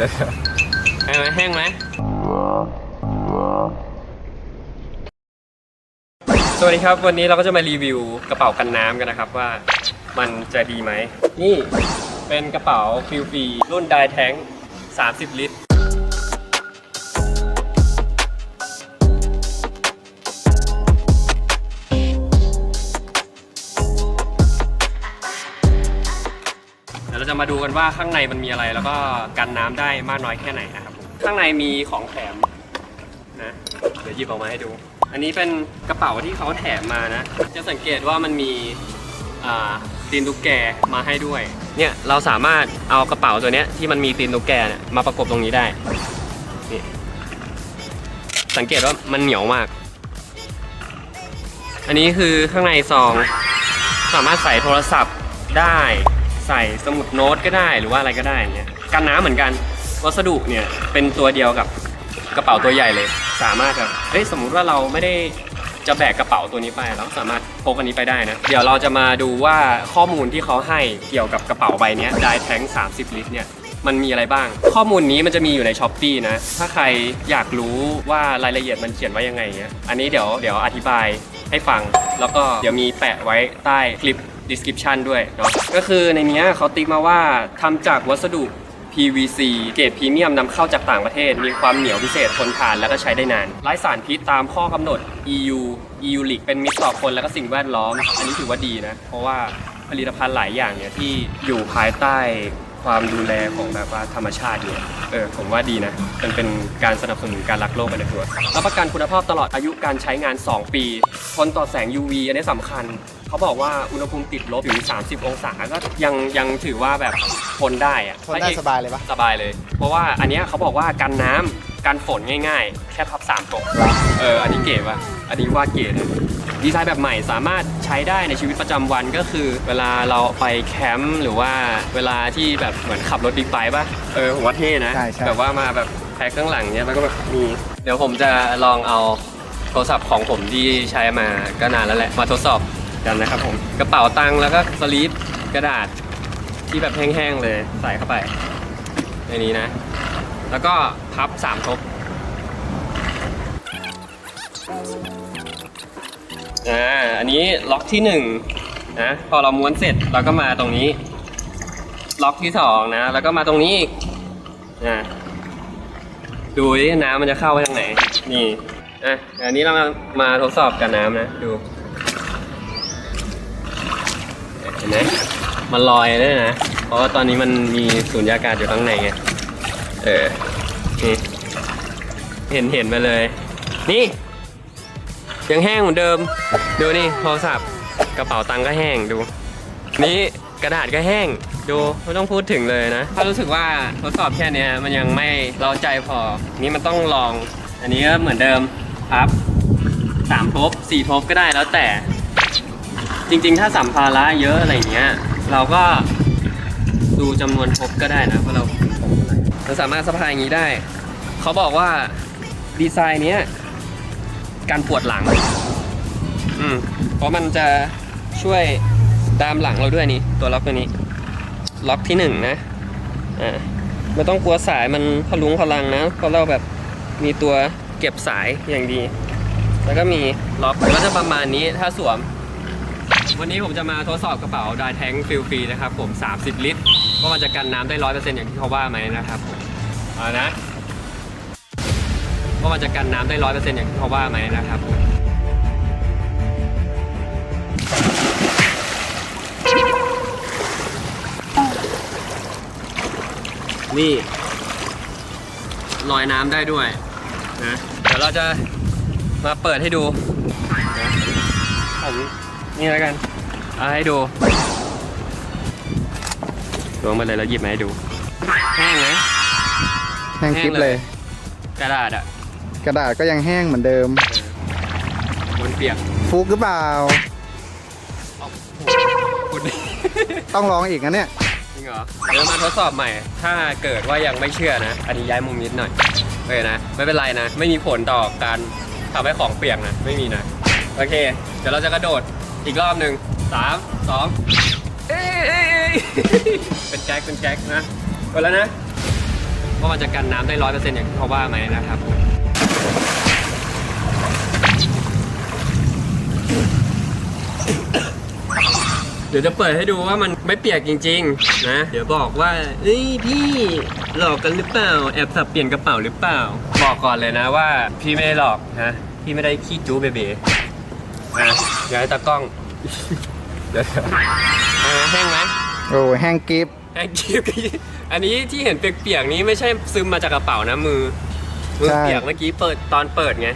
ดี๋ยวแห้งไหมแห้งไหมสวัสดีครับ วันนี้เราก็จะมารีวิวกระเป๋ากันน้ำกันนะครับว่ามันจะดีไหม นี่เป็นกระเป๋าฟิลฟีรุ่นไดแทง30 ลิตร จะมาดูกันว่าข้างในมันมีอะไร แล้วก็กันน้ำได้มากน้อยแค่ไหนนะครับผมข้างในมีของแถมนะเดี๋ยวหยิบออกมาให้ดู อันนี้เป็นกระเป๋าที่เขาแถมมานะ จะสังเกตว่ามันมีอ่าตีนตุ๊กแกมาให้ด้วยเนี่ยเราสามารถเอากระเป๋าตัวเนี้ยที่มันมีตีนตุ๊กแกเนี่ยมาประกบตรงนี้ได้นี่สังเกตว่ามันเหนียวมาก อันนี้คือข้างในซอง สามารถใส่โทรศัพท์ได้ ใส่สมุดโน้ตก็ได้หรือว่าอะไรก็ได้เงี้ยกันน้ำเหมือนกันวัสดุเนี่ยเป็นตัวเดียวกับกระเป๋าตัวใหญ่เลย สามารถแบบเฮ้ยสมมุติว่าเราไม่ได้จะแบกกระเป๋าตัวนี้ไปเราสามารถพกอันนี้ไปได้นะ เดี๋ยวเราจะมาดูว่าข้อมูลที่เขาให้เกี่ยวกับกระเป๋าใบเนี้ยไดแทง30 ลิตรเนี่ยมันมีอะไรบ้าง ข้อมูลนี้มันจะมีอยู่ในช้อปปีนะ ถ้าใครอยากรู้ว่ารายละเอียดมันเขียนไว้ยังไงเงี้ยอันนี้เดี๋ยวเดี๋ยวอธิบายให้ฟัง แล้วก็เดี๋ยวมีแปะไว้ใต้คลิป description ด้วยเนาะก็คือในเนี้ยเขาติ๊กมาว่าทำจากวัสดุ PVC เกรดพรีเมียมนำเข้าจากต่างประเทศ มีความเหนียวพิเศษทนทานแล้วก็ใช้ได้นานไร้สารพิษตามข้อกำหนด EU EU ลิกเป็นมิตรต่อคนและก็สิ่งแวดล้อม อันนี้ถือว่าดีนะ เพราะว่าผลิตภัณฑ์หลายอย่างเนี่ยที่อยู่ภายใต้ ความดูแลของแบบว่าธรรมชาติเนี่ยเออผมว่าดีนะมันเป็นการสนับสนุนการรักโลกไปในตัวรับประกันคุณภาพตลอดอายุการใช้งาน 2 ปีทนต่อแสง UV อันนี้สำคัญ เขาบอกว่าอุณหภูมิติดลบถึง 30 องศาก็ยังยังถือว่าแบบทนได้อะทนได้สบายเลยปะสบายเลย เพราะว่าอันเนี้ยเขาบอกว่ากันน้ำกันฝนง่ายๆ แค่พับสามตกเอออันนี้เก๋ป่ะอันนี้ว่าเก๋นะ ดีไซน์แบบใหม่สามารถใช้ได้ในชีวิตประจำวันก็คือ เวลาเราไปแคมป์หรือว่าเวลาที่แบบเหมือนขับรถบิ๊กไบค์ป่ะเออผมว่าเท่นะใช่ใช่แบบว่ามาแบบแพ็คข้างหลังเนี้ยแล้วก็แบบมีเดี๋ยวผมจะลองเอาโทรศัพท์ของผมที่ใช้มาก็นานแล้วแหละมาทดสอบกันนะครับผมกระเป๋าตังค์แล้วก็สลีปกระดาษที่แบบแห้งๆเลยใส่เข้าไปในนี้นะ แล้วก็พับสามทบ อ่าอันนี้ล็อกที่หนึ่งนะพอเราม้วนเสร็จเราก็มาตรงนี้ ล็อกที่สองนะแล้วก็มาตรงนี้อีกอ่าดูดิน้ำมันจะเข้าไปทางไหน นี่อะอันนี้เรามามาทดสอบกับน้ำนะดูเห็นไหมมันลอยด้วยนะ เพราะว่าตอนนี้มันมีสูญญากาศอยู่ข้างในไง เออ นี่ เห็นเห็นไปเลย นี่ ยังแห้งเหมือนเดิม ดูนี่โทรศัพท์กระเป๋าตังค์ก็แห้งดู นี่กระดาษก็แห้ง ดูไม่ต้องพูดถึงเลยนะถ้ารู้สึกว่าทดสอบแค่นี้มันยังไม่เราใจพอ นี่มันต้องลอง อันนี้ก็เหมือนเดิมครับสามทบสี่ทบก็ได้แล้วแต่ จริง ๆ ถ้าสัมภาระเยอะอะไรเงี้ย เราก็ดูจำนวนทบก็ได้นะว่าเราเราสามารถสะพายอย่างนี้ได้ เขาบอกว่าดีไซน์เนี้ย การปวดหลัง อืมเพราะมันจะช่วยตามหลังเราด้วยนี่ ตัวล็อกตัวนี้ ล็อกที่หนึ่งนะ อ่า ไม่ต้องกลัวสายมันพลุงพลังนะ เพราะเราแบบมีตัวเก็บสายอย่างดี แล้วก็มีล็อกก็จะประมาณนี้ถ้าสวม วันนี้ผมจะมาทดสอบกระเป๋าดายแทงฟิลฟรีนะครับผม 30 ลิตรว่ามันจะกันน้ำได้ร้อยเปอร์เซ็นต์อย่างที่เขาว่าไหมนะครับผม เอานะ ว่ามันจะกันน้ำได้ร้อยเปอร์เซ็นต์อย่างที่เขาว่าไหมนะครับผมนี่ลอยน้ำได้ด้วยนะเดี๋ยวเราจะมาเปิดให้ดูนะผมนี่แล้วกันเอาให้ดูลวงมาเลยแล้วหยิบมาให้ดู แห้งไหมแห้งคลิปเลย กระดาษอะ กระดาษก็ยังแห้งเหมือนเดิม มันเปียกฟุกหรือเปล่าพูดดิต้องลองอีกนะเนี่ย จริงเหรอเดี๋ยวมาทดสอบใหม่ ถ้าเกิดว่ายังไม่เชื่อนะ อันนี้ย้ายมุมนิดหน่อยโอเคนะ ไม่เป็นไรนะ ไม่มีผลต่อการทำให้ของเปียกนะ ไม่มีนะ โอเค เดี๋ยวเราจะกระโดดอีกรอบหนึ่งสามสองเอ้ยเอ้ยเอ้ยเป็นแก๊กเป็นแก๊กนะ กดแล้วนะว่ามันจะกันน้ำได้ร้อยเปอร์เซ็นต์อย่างที่เขาว่าไหมนะครับ เดี๋ยวจะเปิดให้ดูว่ามันไม่เปียกจริง ๆ นะ เดี๋ยวบอกว่าเอ้ยพี่หลอกกันหรือเปล่า แอบสับเปลี่ยนกระเป๋าหรือเปล่า บอกก่อนเลยนะว่า พี่ไม่ได้หลอกนะพี่ไม่ได้ขี้จู้เบเบนะอย่าให้ตากล้อง เดี๋ยวๆอ่าแห้งไหม โอ้ยแห้งกิฟแห้งกิ๊บอันนี้ที่เห็นเปียกๆนี้ไม่ใช่ซึมมาจากกระเป๋านะมือ มือเปียกเมื่อกี้เปิดตอนเปิดไง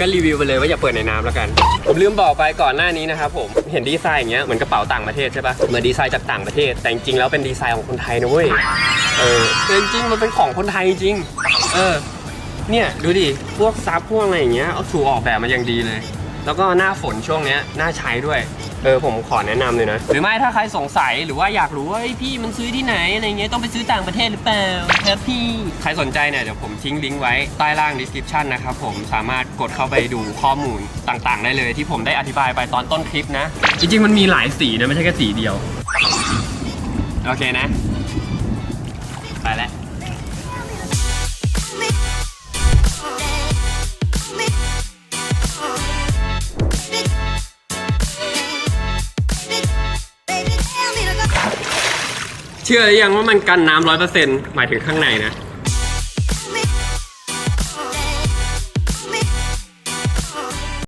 ก็รีวิวไปเลยว่าอย่าเปิดในน้ำแล้วกัน ผมลืมบอกไปก่อนหน้านี้นะครับผมเห็นดีไซน์อย่างเงี้ยเหมือนกระเป๋าต่างประเทศใช่ปะเหมือนดีไซน์จากต่างประเทศ แต่จริงๆแล้วเป็นดีไซน์ของคนไทยนะเว้ยเออจริงๆมันเป็นของคนไทยจริงเออเนี่ยดูดิพวกซับพวกอะไรอย่างเงี้ยเอาถูกออกแบบมาอย่างดีเลย แล้วก็หน้าฝนช่วงเนี้ยน่าใช้ด้วย เออผมขอแนะนำเลยนะ หรือไม่ถ้าใครสงสัยหรือว่าอยากรู้ว่าเฮ้ยพี่มันซื้อที่ไหนอะไรเงี้ยต้องไปซื้อต่างประเทศหรือเปล่าครับพี่ ใครสนใจเนี่ยเดี๋ยวผมทิ้งลิงก์ไว้ใต้ล่าง description นะครับผมสามารถกดเข้าไปดูข้อมูลต่างๆ ได้เลยที่ผมได้อธิบายไปตอนต้นคลิปนะ จริงๆมันมีหลายสีนะไม่ใช่แค่สีเดียว โอเคนะ ไปแล้ว เชื่อหรือยังว่ามันกันน้ำร้อยเปอร์เซ็นต์หมายถึงข้างในนะ